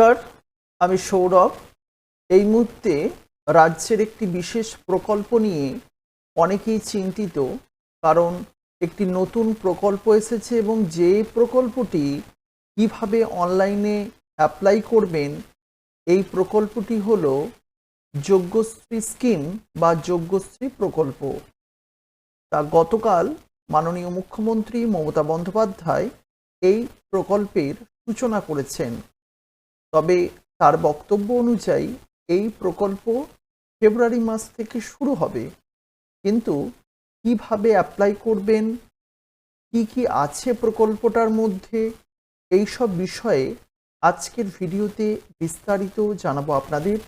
নমস্কার, আমি সৌরভ। এই মুহূর্তে রাজ্যের একটি বিশেষ প্রকল্প নিয়ে অনেকেই চিন্তিত, কারণ একটি নতুন প্রকল্প এসেছে এবং যে প্রকল্পটি কীভাবে অনলাইনে অ্যাপ্লাই করবেন, এই প্রকল্পটি হলো যোগ্যশ্রী স্কিম বা যোগ্যশ্রী প্রকল্প। তা গতকাল মাননীয় মুখ্যমন্ত্রী মমতা বন্দ্যোপাধ্যায় এই প্রকল্পের সূচনা করেছেন। তবে তার বক্তব্য অনুযায়ী এই প্রকল্প ফেব্রুয়ারি মাস থেকে শুরু হবে। কিন্তু কীভাবে অ্যাপ্লাই করবেন? কি কি আছে প্রকল্পটার মধ্যে? এই সব বিষয়ে আজকের ভিডিওতে বিস্তারিত জানাব আপনাদের।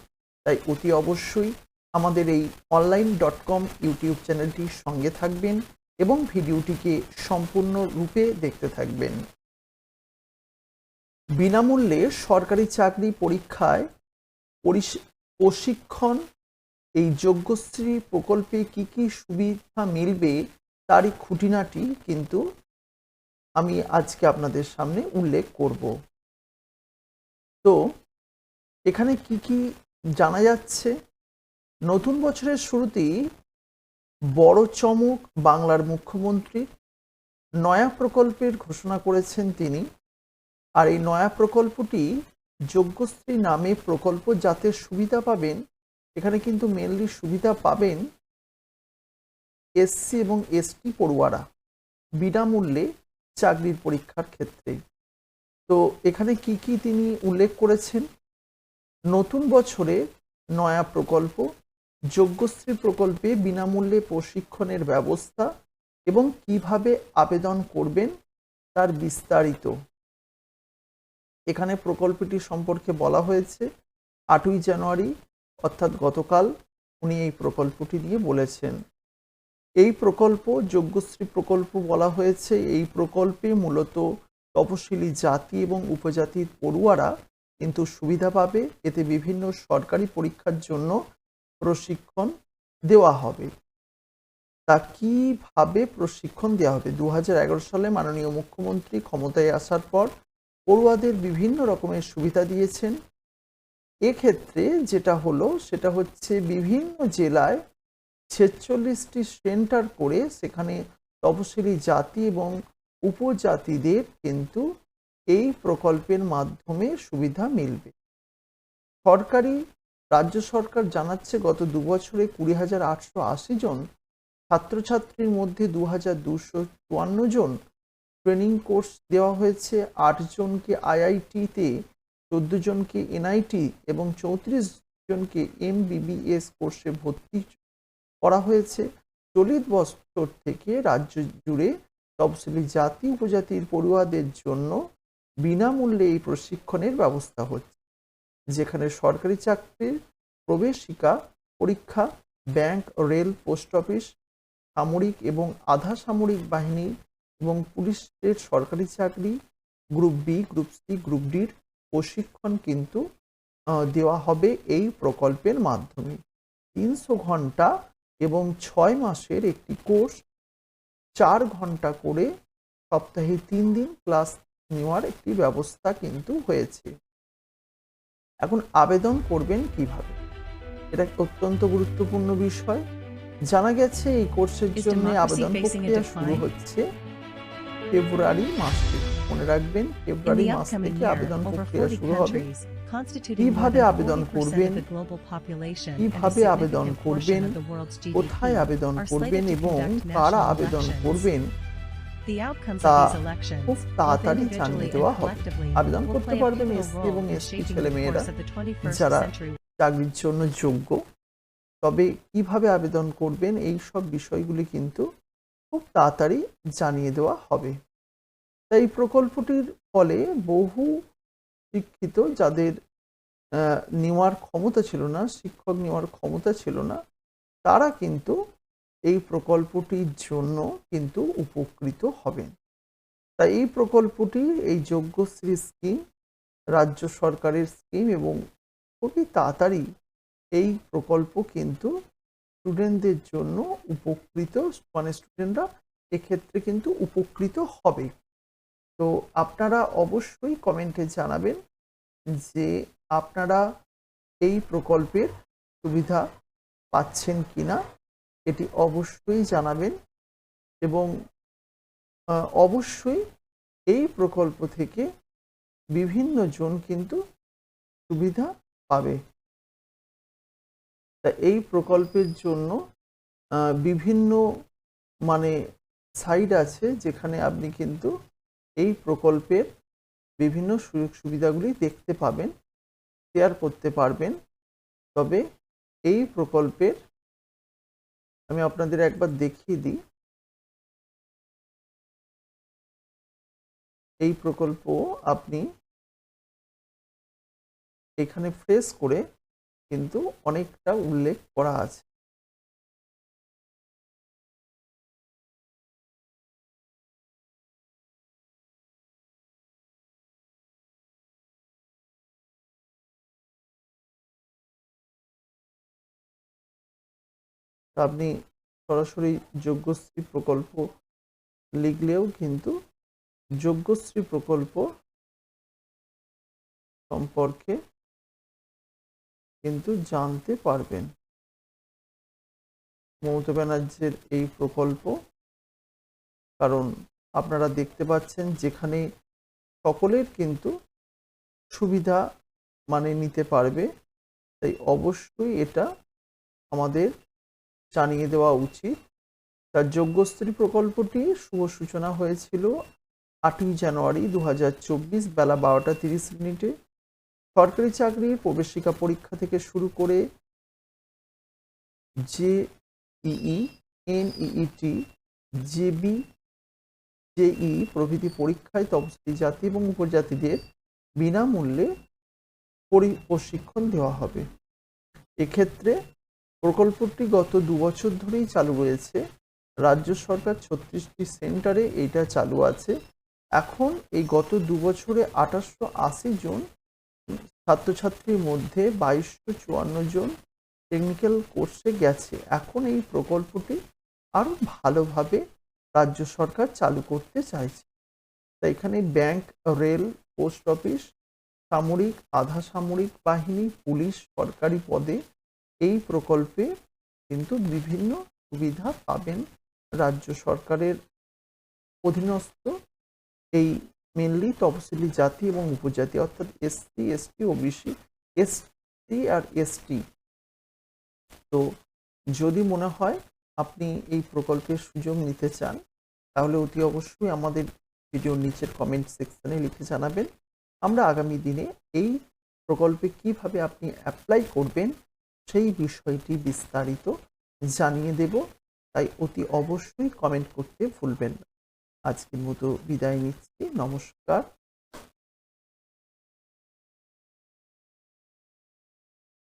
তাই অতি অবশ্যই আমাদের এই অনলাইন ডট কম ইউটিউব চ্যানেলটির সঙ্গে থাকবেন এবং ভিডিওটিকে সম্পূর্ণ রূপে দেখতে থাকবেন। বিনামূল্যে সরকারি চাকরি পরীক্ষায় প্রশিক্ষণ, এই যোগ্যশ্রী প্রকল্পে কি কি সুবিধা মিলবে তারই খুঁটিনাটি কিন্তু আমি আজকে আপনাদের সামনে উল্লেখ করব। তো, এখানে কি কি জানা যাচ্ছে? নতুন বছরের শুরুতেই বড় চমক বাংলার মুখ্যমন্ত্রী নয়া প্রকল্পের ঘোষণা করেছেন তিনি। আর এই নয়া প্রকল্পটি যোগ্যশ্রী নামে প্রকল্প যাতে সুবিধা পাবেন, এখানে কিন্তু মেনলি সুবিধা পাবেন এসসি এবং এসটি পড়ুয়ারা বিনামূল্যে চাকরির পরীক্ষার ক্ষেত্রে। তো এখানে কি কি তিনি উল্লেখ করেছেন? নতুন বছরে নয়া প্রকল্প যোগ্যশ্রী প্রকল্পে বিনামূল্যে প্রশিক্ষণের ব্যবস্থা এবং কীভাবে আবেদন করবেন তার বিস্তারিত এখানে প্রকল্পটি সম্পর্কে বলা হয়েছে। আটই জানুয়ারি, অর্থাৎ গতকাল উনি এই প্রকল্পটি নিয়ে বলেছেন। এই প্রকল্প যোগ্যশ্রী প্রকল্প বলা হয়েছে, এই প্রকল্পে মূলত তপশিলি জাতি এবং উপজাতির পড়ুয়ারা কিন্তু সুবিধা পাবে। এতে বিভিন্ন সরকারি পরীক্ষার জন্য প্রশিক্ষণ দেওয়া হবে। তা কীভাবে প্রশিক্ষণ দেওয়া হবে? দু হাজার এগারো সালে মাননীয় মুখ্যমন্ত্রী ক্ষমতায় আসার পর পড়ুয়াদের বিভিন্ন রকমের সুবিধা দিয়েছেন। এক্ষেত্রে যেটা হলো, সেটা হচ্ছে বিভিন্ন জেলায় ছেচল্লিশটি সেন্টার করে সেখানে তপশিলি জাতি এবং উপজাতিদের কিন্তু এই প্রকল্পের মাধ্যমে সুবিধা মিলবে। সরকারি, রাজ্য সরকার জানাচ্ছে, গত দু বছরে কুড়ি হাজার আটশো আশি জন ছাত্রছাত্রীর মধ্যে দু হাজার দুশো চুয়ান্ন জন ট্রেনিং কোর্স দেওয়া হয়েছে। আট জনকে আইআইটিতে, চোদ্দ জনকে এনআইটি এবং চৌত্রিশ জনকে এমবিবিএস কোর্সে ভর্তি করা হয়েছে। চলিত বছর থেকে রাজ্য জুড়ে তফসিলি জাতি উপজাতির পড়ুয়াদের জন্য বিনামূল্যে এই প্রশিক্ষণের ব্যবস্থা হচ্ছে, যেখানে সরকারি চাকরির প্রবেশিকা পরীক্ষা, ব্যাংক, রেল, পোস্ট অফিস, সামরিক এবং আধা সামরিক বাহিনী এবং পুলিশের সরকারি চাকরি group B group C group ডির প্রশিক্ষণ কিন্তু দেওয়া হবে এই প্রকল্পের মাধ্যমে। তিনশো ঘণ্টা এবং ছয় মাসের একটি কোর্স চার ঘণ্টা করে সপ্তাহে তিন দিন ক্লাস নেওয়ার একটি ব্যবস্থা কিন্তু হয়েছে। এখন আবেদন করবেন কীভাবে? এটা অত্যন্ত গুরুত্বপূর্ণ বিষয়। জানা গেছে এই কোর্সের জন্য আবেদন প্রক্রিয়া শুরু হচ্ছে। ফেব্রুয়ারি মাস থেকে মনে রাখবেন ফেব্রুয়ারি মাস থেকে আবেদন প্রক্রিয়া শুরু হবে। কীভাবে আবেদন করবেন কীভাবে আবেদন করবেন কোথায় আবেদন করবেন এবং কারা আবেদন করবেন তা খুব তাড়াতাড়ি জানিয়ে দেওয়া হবে। আবেদন করতে পারবেন এসসি এবং এসটি ছেলে মেয়েরা যারা চাকরির জন্য যোগ্য। তবে কীভাবে আবেদন করবেন এই সব বিষয়গুলি কিন্তু খুব তাড়াতাড়ি জানিয়ে দেওয়া হবে। তাই এই প্রকল্পটির ফলে বহু শিক্ষিত যাদের নেওয়ার ক্ষমতা ছিল না, শিক্ষক নেওয়ার ক্ষমতা ছিল না, তারা কিন্তু এই প্রকল্পটির জন্য কিন্তু উপকৃত হবেন। তাই এই প্রকল্পটি, এই যোগ্যশ্রী স্কিম, রাজ্য সরকারের স্কিম এবং খুবই তাড়াতাড়ি এই প্রকল্প কিন্তু স্টুডেন্টদের জন্য উপকৃত মানে স্টুডেন্টরা এক্ষেত্রে কিন্তু উপকৃত হবে। তো আপনারা অবশ্যই কমেন্টে জানাবেন যে আপনারা এই প্রকল্পের সুবিধা পাচ্ছেন কিনা, এটি অবশ্যই জানাবেন এবং অবশ্যই এই প্রকল্প থেকে বিভিন্ন জন কিন্তু সুবিধা পাবে। তা এই প্রকল্পের জন্য বিভিন্ন মানে সাইট আছে যেখানে আপনি কিন্তু এই প্রকল্পের বিভিন্ন সুযোগ সুবিধাগুলি দেখতে পাবেন শেয়ার করতে পারবেন। তবে এই প্রকল্পের আমি আপনাদের একবার দেখিয়ে দিই। এই প্রকল্প আপনি এখানে ফ্রেশ করে কিন্তু অনেকটা উল্লেখ করা আছে। আপনি সরাসরি যোগ্যশ্রী প্রকল্প লিখলেও কিন্তু যোগ্যশ্রী প্রকল্প সম্পর্কে কিন্তু জানতে পারবেন। মমতা ব্যানার্জির এই প্রকল্প, কারণ আপনারা দেখতে পাচ্ছেন যেখানে সকলের কিন্তু সুবিধা মানে নিতে পারবে, তাই অবশ্যই এটা আমাদের জানিয়ে দেওয়া উচিত। তার যোগ্যশ্রী প্রকল্পটি শুভ সূচনা হয়েছিল আটই জানুয়ারি দু হাজার চব্বিশ বেলা বারোটা তিরিশ মিনিটে। সরকারি চাকরির প্রবেশিকা পরীক্ষা থেকে শুরু করে J E E NEET J B J E প্রভৃতি পরীক্ষায় তপশিলি জাতি এবং উপজাতিদের বিনামূল্যে পরি- প্রশিক্ষণ দেওয়া হবে। এক্ষেত্রে প্রকল্পটি গত দু বছর ধরেই চালু রয়েছে। রাজ্য সরকার ছত্রিশটি সেন্টারে এটা চালু আছে। এখন এই গত দু বছরে আঠাশশো আশি জন ছাত্রছাত্রীর মধ্যে বাইশশো চুয়ান্ন জন টেকনিক্যাল কোর্সে গেছে। এখন এই প্রকল্পটি আরও ভালোভাবে রাজ্য সরকার চালু করতে চাইছে। তাই এখানে ব্যাংক রেল পোস্ট অফিস সামরিক, আধা সামরিক বাহিনী, পুলিশ, সরকারি পদে এই প্রকল্পে কিন্তু বিভিন্ন সুবিধা পাবেন রাজ্য সরকারের অধীনস্থ এই মেনলি তফসিলি জাতি এবং উপজাতি, অর্থাৎ এসসি এসটি ওবিসি এসসি আর এসটি তো যদি মনে হয় আপনি এই প্রকল্পের সুযোগ নিতে চান, তাহলে অতি অবশ্যই আমাদের ভিডিওর নিচের কমেন্ট সেকশনে লিখে জানাবেন। আমরা আগামী দিনে এই প্রকল্পে কীভাবে আপনি অ্যাপ্লাই করবেন সেই বিষয়টি বিস্তারিত জানিয়ে দেব, তাই অতি অবশ্যই কমেন্ট করতে ভুলবেন না। আজকের মতো বিদায় নিচ্ছি। নমস্কার।